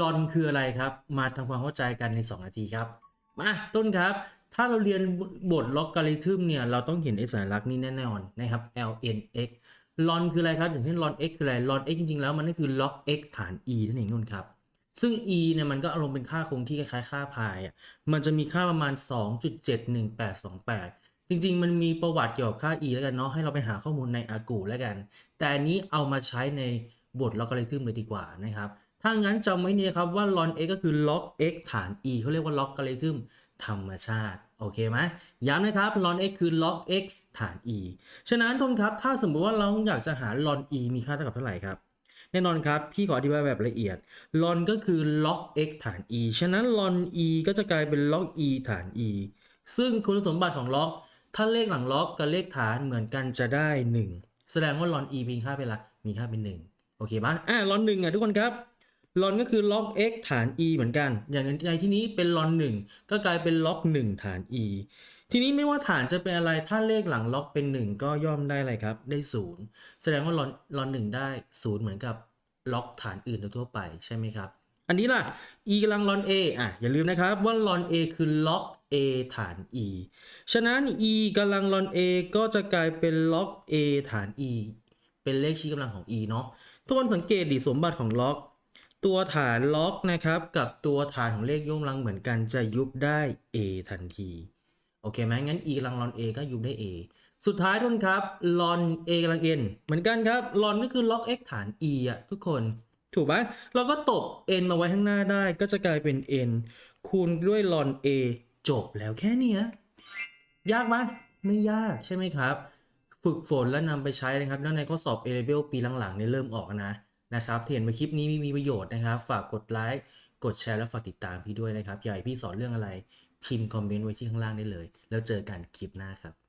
ลอนคืออะไรครับ มาทำความเข้าใจกันใน 2 นาทีครับ มาต้นครับ ถ้าเราเรียนบทล็อกการิทึมเนี่ย เราต้องเห็นไอ้สัญลักษณ์นี้แน่นอนนะครับ ln x ลอนคืออะไรครับ อย่างเช่นลอน x คืออะไรลอน x จริงๆแล้วมันก็คือล็อก x ฐาน e นั่นเองนุ่นครับซึ่ง e เนี่ยมันก็อารมณ์เป็นค่าคงที่คล้ายๆค่าพายอะ มันจะมีค่าประมาณ 2.71828 จริงๆ มันมีประวัติเกี่ยวกับค่า e แล้วกันเนาะ ให้เราไปหาข้อมูลในอากูแล้วกัน แต่อันนี้เอามาใช้ในบทล็อกการิทึมเลยดีกว่านะครับ ถ้างั้นจำไว้เนี่ยครับว่า ln x ก็คือ log x ฐาน e เขาเรียกว่าลอการิทึมธรรมชาติ โอเคไหมย้ำนะครับ ln x คือ log x ฐาน e ฉะนั้นทุนครับ ถ้าสมมุติว่าเราอยากจะหา ln e มีค่าเท่ากับเท่าไหร่ครับ แน่นอนครับ พี่ขออธิบายแบบละเอียด ln ก็คือ log x ฐาน e ฉะนั้น ln e ก็จะกลายเป็น log e ฐาน e ซึ่งคุณสมบัติของ log ถ้าเลขหลัง log กับเลขฐานเหมือนกันจะได้ 1 แสดงว่า ln e มีค่าเป็นอะไรมีค่าเป็น 1 โอเคปะอะ ln 1อะทุกคนครับ ln ก็คือ log x ฐาน e เหมือนกัน อย่างในที่นี้เป็น ln 1ก็กลายเป็น log 1ฐาน e ทีนี้ไม่ว่าฐานจะเป็นอะไรถ้าเลขหลัง log เป็น 1 ก็ย่อมได้อะไรครับ ได้ 0 แสดงว่า ln ln 1ได้ 0 เหมือนกับ log ฐานอื่นทั่วไปใช่ไหมครับ อันนี้ล่ะ e กำลัง ln a อะอย่าลืมนะครับว่า ln a คือ log a ฐาน e ฉะนั้น e กำลัง ln a ก็จะกลายเป็น log a ฐาน e เป็นเลขชี้กำลังของ e เนาะทุกคนสังเกตดิสมบัติของ log ตัวฐาน log นะครับ กับตัวฐานของเลขยกกำลังเหมือนกันจะยุบได้ a ทันที โอเคไหมงั้น e กำลัง ln a ก็ยุบได้ a สุดท้ายทุกคนครับ ln a กำลัง n เหมือนกันครับ ln ก็คือ log x ฐาน e อะทุกคน ถูกไหมเราก็ตบ n มาไว้ข้างหน้าได้ ก็จะกลายเป็น n คูณด้วย ln a จบแล้วแค่นี้ยากไหมไม่ยากใช่ไหมครับ ฝึกฝนและนำไปใช้นะครับแล้วในข้อสอบ A level ปีหลังๆเนี่ยเริ่มออกนะ นะครับเห็นว่าคลิปนี้มีประโยชน์นะครับ ฝากกดไลค์กดแชร์และฝากติดตามพี่ด้วยนะครับอยากให้พี่สอนเรื่องอะไรพิมพ์คอมเมนต์ไว้ที่ข้างล่างได้เลย แล้วเจอกันคลิปหน้าครับ